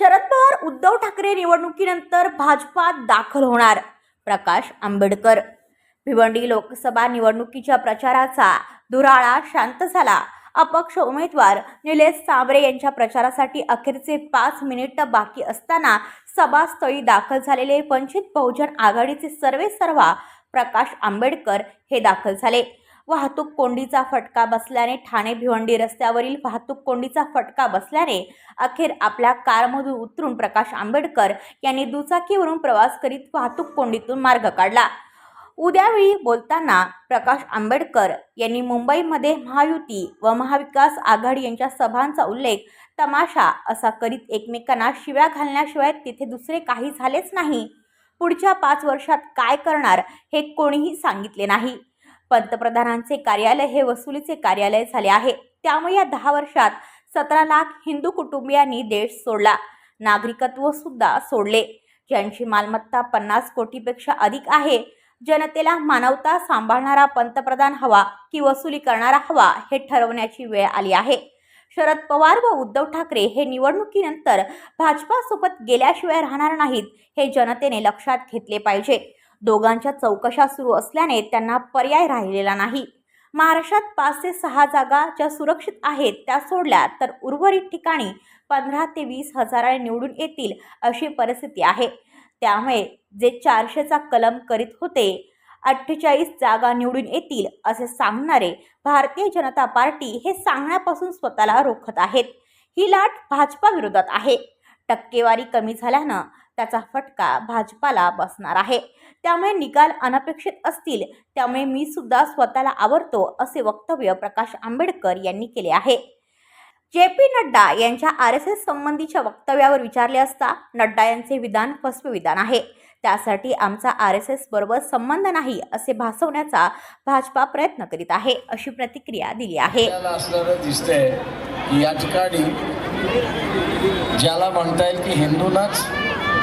शरद पवार उद्धव ठाकरे निवडणुकीनंतर भाजपात दाखल होणार प्रकाश आंबेडकर. भिवंडी लोकसभा निवडणुकीच्या प्रचाराचा धुराळा शांत झाला. अपक्ष उमेदवार निलेश साबरे यांच्या प्रचारासाठी अखेरचे पाच मिनिट बाकी असताना सभास्थळी दाखल झालेले वंचित बहुजन आघाडीचे सर्वे सर्वा प्रकाश आंबेडकर हे दाखल झाले. वाहतूक कोंडीचा फटका बसल्याने ठाणे भिवंडी रस्त्यावरील वाहतूक कोंडीचा फटका बसल्याने अखेर आपल्या कारमधून उतरून प्रकाश आंबेडकर यांनी दुचाकीवरून प्रवास करीत वाहतूक कोंडीतून मार्ग काढला. उद्यावेळी बोलताना प्रकाश आंबेडकर यांनी मुंबईमध्ये महायुती व महाविकास आघाडी यांच्या सभांचा उल्लेख तमाशा असा करीत एकमेकांना शिव्या घालण्याशिवाय तिथे दुसरे काही झालेच नाही. पुढच्या पाच वर्षात काय करणार हे कोणीही सांगितले नाही. पंतप्रधानांचे कार्यालय हे वसुलीचे कार्यालय झाले आहे. त्यामुळे या दहा वर्षात सतरा लाख हिंदू कुटुंबियांनी देश सोडला. नागरिकत्व सुद्धा सोडले. ज्यांची मालमत्ता पन्नास कोटीपेक्षा अधिक आहे जनतेला मानवता सांभाळणारा पंतप्रधान हवा की वसुली करणारा हवा हे ठरवण्याची वेळ आली आहे. शरद पवार व उद्धव ठाकरे हे निवडणुकीनंतर भाजपासोबत गेल्याशिवाय राहणार नाहीत हे जनतेने लक्षात घेतले पाहिजे. दोघांच्या चौकशा सुरू असल्याने त्यांना पर्याय राहिलेला नाही. महाराष्ट्रात पाच ते सहा जागा ज्या सुरक्षित आहेत त्या सोडल्या तर उर्वरित ठिकाणी पंधरा ते वीस हजाराने निवडून येतील अशी परिस्थिती आहे. त्यामुळे जे चारशेचा कलम करीत होते अठ्ठेचाळीस जागा निवडून येतील असे सांगणारे भारतीय जनता पार्टी हे सांगण्यापासून स्वतःला रोखत आहेत. ही लाट भाजपा विरोधात आहे. टक्केवारी कमी झाल्यानं त्याचा फटका भाजपाला बसणार आहे. त्यामुळे निकाल अनपेक्षित असतील त्यामुळे मी सुद्धा स्वतःला आवडतो असे वक्तव्य प्रकाश आंबेडकर यांनी केले आहे. जे पी नड्डा यांच्या आर एस एस संबंधीच्या वक्तव्यावर विचारले असता नड्डा यांचे विधान फसवे विधान आहे. त्यासाठी आमचा आर एस एस बरोबर संबंध नाही असे भासवण्याचा भाजपा प्रयत्न करीत आहे अशी प्रतिक्रिया दिली आहे. दिसतंय या ठिकाणी ज्याला म्हणता येईल की हिंदूंनाच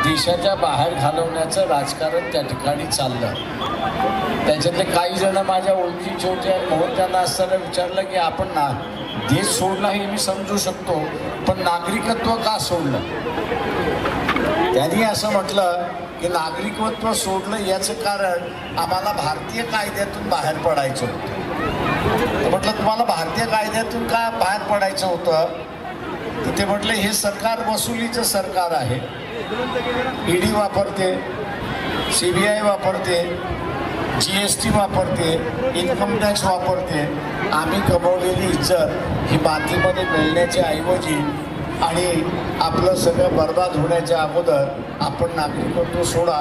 देशाच्या बाहेर घालवण्याचं राजकारण त्या ठिकाणी चाललं. त्याच्यातले काही जण माझ्या ओळखीचे होते. म्हणून त्यांना असताना विचारलं की आपण ना देश सोडला हे मी समजू शकतो पण नागरिकत्व का सोडलं? त्यांनी असं म्हटलं की नागरिकत्व सोडलं याचं कारण आम्हाला भारतीय कायद्यातून बाहेर पडायचं होतं. म्हटलं तुम्हाला भारतीय कायद्यातून का बाहेर पडायचं होतं? तर ते म्हटले हे सरकार वसुलीचं सरकार आहे. ईडी वापरते सी बी आय वापरते जी एस टी वापरते इन्कम टॅक्स वापरते. आम्ही कमवलेली इज्जत ही मातीमध्ये मिळण्याच्या ऐवजी आणि आपलं सगळं बर्बाद होण्याच्या अगोदर आपण नागरिकत्व सोडा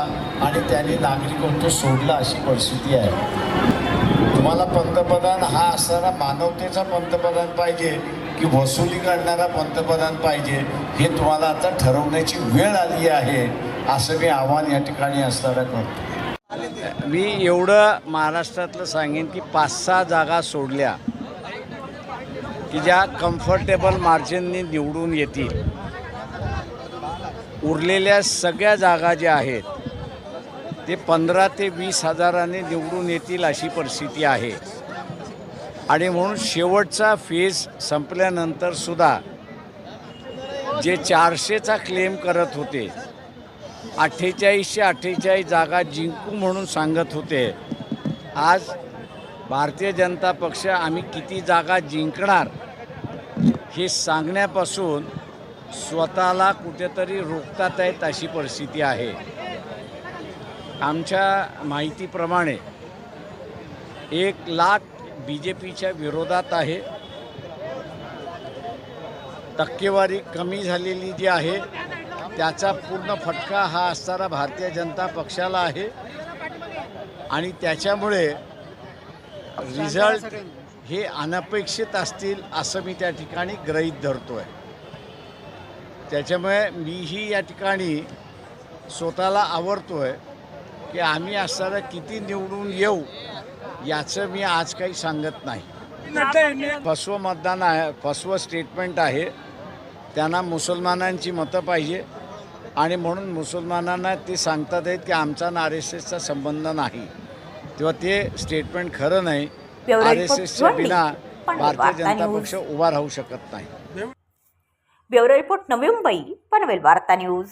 आणि त्यांनी नागरिकत्व सोडलं अशी परिस्थिती आहे. तुम्हाला पंतप्रधान हा असणारा मानवतेचा पंतप्रधान पाहिजे. की वसुली करणारा पंतप्रधान पाहिजे हे तुम्हाला आता ठरवण्याची वेळ आली आहे असं मी आव्हान या ठिकाणी असणारा करतो. मी एवढं महाराष्ट्रातलं सांगेन की पाच सहा जागा सोडल्या की ज्या कम्फर्टेबल मार्जिननी निवडून येतील. उरलेल्या सगळ्या जागा ज्या आहेत ते पंधरा ते वीस हजाराने निवडून येतील अशी परिस्थिती आहे. आणि म्हणून शेवटचा फेज संपल्यानंतर सुद्धा जे चारशेचा क्लेम करत होते अठ्ठेचाळीसशे अठ्ठेचाळीस जागा जिंकू म्हणून सांगत होते आज भारतीय जनता पक्ष आम्ही किती जागा जिंकणार हे सांगण्यापासून स्वतःला कुठेतरी रोखतात आहेत अशी परिस्थिती आहे. आमच्या माहितीप्रमाणे एक लाख बी जे पीच्या विरोधात आहे. टक्केवारी कमी झालेली जी आहे त्याचा पूर्ण फटका हा असणारा भारतीय जनता पक्षाला आहे. आणि त्याच्यामुळे रिझल्ट हे अनपेक्षित असतील असं मी त्या ठिकाणी ग्रहीत धरतो आहे त्याच्यामुळे मीही या ठिकाणी स्वतःला आवडतो आहे की आम्ही असणारा किती निवडून येऊ याचं मी आज काही सांगत नाही. फसवं मतदान आहे फसवं स्टेटमेंट आहे. त्यांना मुसलमानांची मतं पाहिजे. आणि म्हणून मुसलमानांना ते सांगतात आहेत की आमचा आर एस एसचा संबंध नाही. तेव्हा ते स्टेटमेंट खरं नाही. आर एस एसच्या. बिना पण भारतीय वार्ता जनता. पक्ष उभा राहू शकत नाही. ब्युरो रिपोर्ट नवी मुंबई पनवेल वार्ता न्यूज.